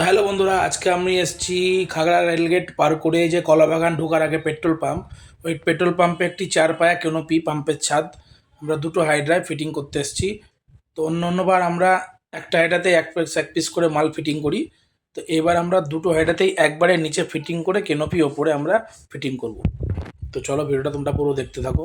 তো হ্যালো বন্ধুরা, আজকে আমি এসেছি খাগড়া রেলগেট পার করে যে কলাবাগান ঢোকার আগে পেট্রোল পাম্প ওই পেট্রোল পাম্পে একটি চার পায়া কেনোপি পাম্পের ছাদ। আমরা দুটো হাইড্রাই ফিটিং করতে এসেছি। তো অন্য অন্যবার আমরা একটা হাইডাতে এক পিস এক পিস করে মাল ফিটিং করি। তো এবার আমরা দুটো হাইডাতেই একবারে নিচে ফিটিং করে কেনোপি ওপরে আমরা ফিটিং করব। তো চলো ভিডিওটা তোমরা পুরো দেখতে থাকো।